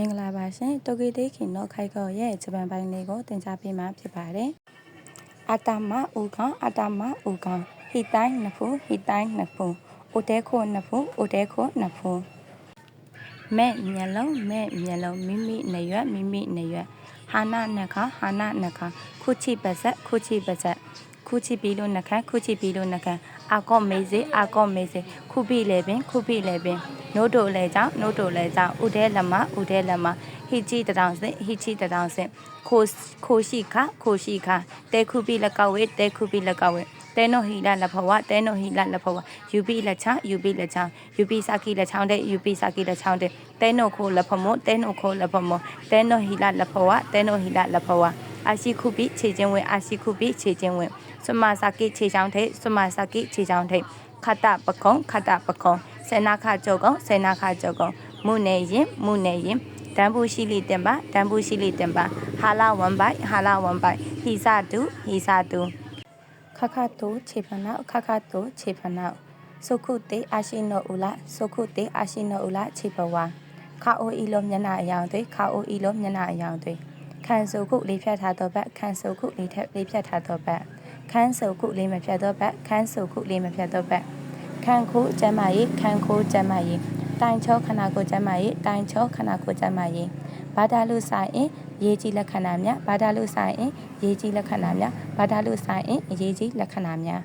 မင်္ဂလာပါရှင်တိုဂီတေးခင်တော့ခိုက်ကောရဲ့ဂျပန်ပိုင်းလေးကိုတင် जा ပေးမှာဖြစ်ပါတယ်အာတမဥကောင်အာတမဥကောင်ဟီတိုင်းနဖူဟီတိုင်းနဖူအိုတဲခိုနဖူအိုတဲခိုနဖူမဲ့မျက်လုံးမဲ့မျက်လုံးမိမိနရွက်မိမိနရွက်ဟာနာနခဟာနာနခခုချိပါဇက်ခုချိပါဇက်ခုချိပြီးလို့နှခမ်းခုချိပြီးလို့နှခမ်း အာကော့မေးစေအာကော့မေးစေခုပိလေပင်ခုပိလေပင်နို့တို့လဲကြောင့်နို့တို့လဲကြောင့်ဥဒဲလမဥဒဲလမဟိချိတတောင်စင်ဟိချိတတောင်စင်ခိုခိုရှိခခိုရှိခတဲခုပိလကဝေတဲခုပိလကဝေတဲနိုဟီလာလဖဝတဲနိုဟီလာလဖဝယူပိလက်ချယူပိလက်ချယူပိစာကိလက်ချောင်းတဲ့ယူပိစာကိလက်ချောင်းတဲ့တဲနိုခိုလဖမောတဲနိုခိုလဖမောတဲနိုဟီလာလဖဝတဲနိုဟီလာလဖဝ အာရှိခုပိခြေချင်းဝင်အာရှိခုပိခြေချင်းဝင်စမစာကိခြေချောင်းထိတ်စမစာကိခြေချောင်းထိတ်ခတပကုံခတပကုံစေနာခကြောကုံစေနာခကြောကုံမုနေရင်မုနေရင်တန်ဘူးရှိလိတင်ပါတန်ဘူးရှိလိတင်ပါဟာလာဝမ်ပိုက်ဟာလာဝမ်ပိုက်ဟီစာတူဟီစာတူခခတိုခြေဖနာခခတိုခြေဖနာစုခုတေအာရှိနောဥလာစုခုတေအာရှိနောဥလာခြေပဝါခအိုအီလိုမျက်နှာအယောင်တွေခအိုအီလိုမျက်နှာအယောင်တွေ ခန်းစုခုလေးဖြတ်ထားသောဘက်ခန်းစုခုလေးထက်လေးဖြတ်ထားသောဘက်ခန်းစုခုလေးမဖြတ်သောဘက်ခန်းစုခုလေးမဖြတ်သောဘက်ခန်းခိုးကျမ်းမာရေးခန်းခိုးကျမ်းမာရေးတိုင်ချောခနာကိုကျမ်းမာရေးတိုင်ချောခနာကိုကျမ်းမာရေးဘာသာလူဆိုင်အင်ရေးကြီးလက္ခဏာများဘာသာလူဆိုင်အင်ရေးကြီးလက္ခဏာများဘာသာလူဆိုင်အင်ရေးကြီးလက္ခဏာများ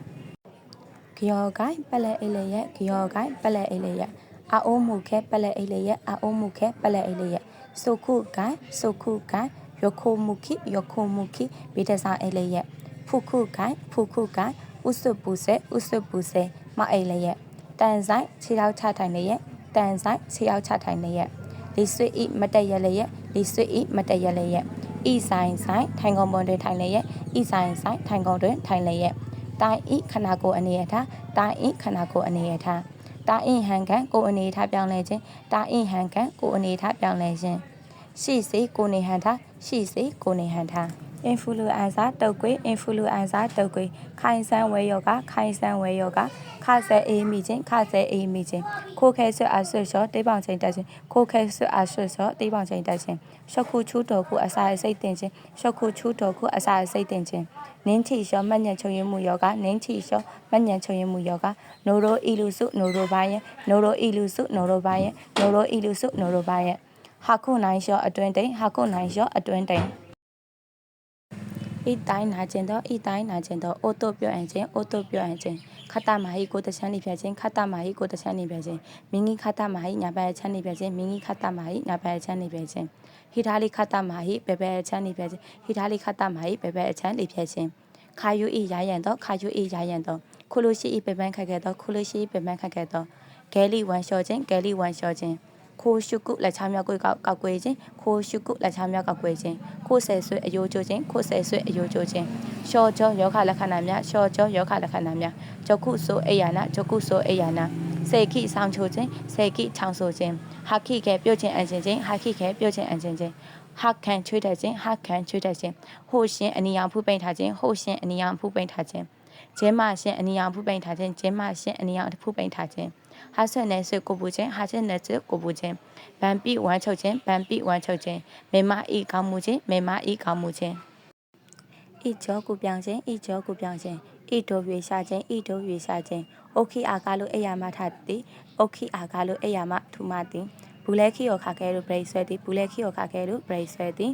ကြောကိုင်ပလဲအိလေရဲ့ကြောကိုင်ပလဲအိလေရဲ့အာအိုးမှုခဲပလဲအိလေရဲ့အာအိုးမှုခဲပလဲအိလေရဲ့စုခုကိုင်စုခုကိုင် ယခိုမှုခိယခိုမှုခိဗေဒစာအိလေရဲ့ဖုခုကိုင်ဖုခုကိုင်ဥစုပူစေဥစုပူစေမအိလေရဲ့တန်ဆိုင်ခြေထောက်ချထိုင်လေရဲ့တန်ဆိုင်ခြေထောက်ချထိုင်လေရဲ့လီဆွေဤမတက်ရလေရဲ့လီဆွေဤမတက်ရလေရဲ့ဤဆိုင်ဆိုင်ထိုင်ကုန်ပေါ်တွင်ထိုင်လေရဲ့ဤဆိုင်ဆိုင်ထိုင်ကုန်တွင်ထိုင်လေရဲ့တိုင်းဤခနာကိုအနေရထားတိုင်းဤခနာကိုအနေရထားတာအင်းဟန်ကန်ကိုအနေထားပြောင်းလဲခြင်းတာအင်းဟန်ကန်ကိုအနေထားပြောင်းလဲခြင်းရှိစေကိုနေဟန်ထား ရှိစေကိုနေဟန်ထားအင်ဖလူအန်ဆာတုတ်ကွေအင်ဖလူအန်ဆာတုတ်ကွေခိုင်ဆန်းဝဲယောဂခိုင်ဆန်းဝဲယောဂခဆဲအေးမိခြင်းခဆဲအေးမိခြင်းခိုးခဲဆွအဆွရှောတေးပေါင်ချိန်တက်ခြင်းခိုးခဲဆွအဆွရှောတေးပေါင်ချိန်တက်ခြင်းရှော့ခုချူတော်ခုအစာစိတ်တင်ခြင်းရှော့ခုချူတော်ခုအစာစိတ်တင်ခြင်းနင်းချီရှော့မညံချုံရမှုယောဂနင်းချီရှော့မညံချုံရမှုယောဂနိုရိုအီလူစုနိုရိုဘိုင်းနိုရိုအီလူစုနိုရိုဘိုင်းနိုရိုအီလူစုနိုရိုဘိုင်း ဟာခုနိုင်ရှော့အတွင်းတိန်ဟာခုနိုင်ရှော့အတွင်းတိန်ဤတိုင်းနာကျင်တော့ဤတိုင်းနာကျင်တော့အိုတိုပြောအင်ခြင်းအိုတိုပြောအင်ခြင်းခတမဟိကိုတချမ်းနေပြခြင်းခတမဟိကိုတချမ်းနေပြခြင်းမင်းကြီးခတမဟိညာဘဲချမ်းနေပြခြင်းမင်းကြီးခတမဟိညာဘဲချမ်းနေပြခြင်းဟိထားလိခတမဟိဘဲဘဲချမ်းနေပြခြင်းဟိထားလိခတမဟိဘဲဘဲချမ်းနေပြခြင်းခါယူဤရရန်တော့ခါယူဤရရန်တော့ခုလိုရှိဤပပန်းခက်ခဲတော့ခုလိုရှိဤပပန်းခက်ခဲတော့ဂဲလီဝမ်လျှော့ခြင်းဂဲလီဝမ်လျှော့ခြင်း ခိုးရှုကုလက်ချားမြောက်ကွေကောက်ကောက်ကွေခြင်းခိုးရှုကုလက်ချားမြောက်ကောက်ကွေခြင်းခိုးဆဲဆွဲအယိုးကျိုးခြင်းခိုးဆဲဆွဲအယိုးကျိုးခြင်းရှော့ကြောယောဂလက္ခဏာများရှော့ကြောယောဂလက္ခဏာများဂျကုဆိုအေယာနာဂျကုဆိုအေယာနာစေခိဆောင်ချိုခြင်းစေခိချောင်းဆိုခြင်းဟာခိခဲပြုတ်ခြင်းအန်ခြင်းခြင်းဟာခိခဲပြုတ်ခြင်းအန်ခြင်းခြင်းဟာခံချွေးတတ်ခြင်းဟာခံချွေးတတ်ခြင်းဟိုရှင်အနီရောင်ဖူးပိန်ထားခြင်းဟိုရှင်အနီရောင်ဖူးပိန်ထားခြင်းကျင်းမရှင်အနီရောင်ဖူးပိန်ထားခြင်းကျင်းမရှင်အနီရောင်ဖူးပိန်ထားခြင်း ဟာဆွနဲ့ဆွကိုပူခြင်းဟာချက်နဲ့ဆွကိုပူခြင်းဗန်ပိဝမ်းချုပ်ခြင်းဗန်ပိဝမ်းချုပ်ခြင်းမေမဤကောင်းမှုခြင်းမေမဤကောင်းမှုခြင်းဤကြောကိုပြောင်းခြင်းဤကြောကိုပြောင်းခြင်းဤတို့ရွေရှာခြင်းဤတို့ရွေရှာခြင်းအိုခိအာကာလို့အေယာမထသည်အိုခိအာကာလို့အေယာမထူမသည်ဘူးလဲခိယောခါခဲလို့ဘရိတ်ဆွဲသည်ဘူးလဲခိယောခါခဲလို့ဘရိတ်ဆွဲသည်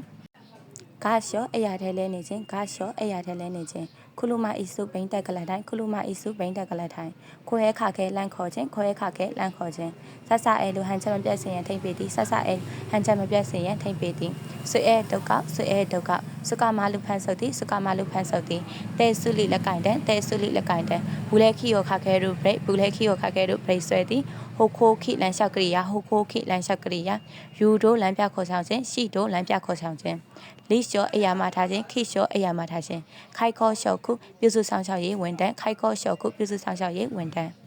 ဂါရှောအရာထဲလဲနေခြင်းဂါရှောအရာထဲလဲနေခြင်းခုလူမအီစုဘိန်းတက်ကလတိုင်းခုလူမအီစုဘိန်းတက်ကလတိုင်းခွဲခါခဲလန့်ခေါ်ခြင်းခွဲခါခဲလန့်ခေါ်ခြင်းဆဆအဲလူဟန်ချက်မပြတ်စင်ရန်ထိမ့်ပေသည်ဆဆအဲဟန်ချက်မပြတ်စင်ရန်ထိမ့်ပေသည်ဆွေအဲဒုက္ခဆွေအဲဒုက္ခစုကမလူဖန်ဆုတ်သည်စုကမလူဖန်ဆုတ်သည်တဲဆုလီလက်ကင်တန်တဲဆုလီလက်ကင်တန်ဘူးလဲခီယောခါခဲတို့ဘရိတ်ဘူးလဲခီယောခါခဲတို့ဘရိတ်ဆွဲသည်ဟိုခိုခိလန်လျှောက်ကရိယာဟိုခိုခိလန်လျှောက်ကရိယာယူတို့လမ်းပြခေါ်ဆောင်ခြင်းရှိတို့လမ်းပြခေါ်ဆောင်ခြင်းလိရှောအရာမထားခြင်းခိရှောအရာမထားခြင်းခိုက်ခေါ်ရှောက်ခုပြုစုဆောင်ရှောက်ရေးဝန်တန်းခိုက်ခေါ်ရှောက်ခုပြုစုဆောင်ရှောက်ရေးဝန်တန်း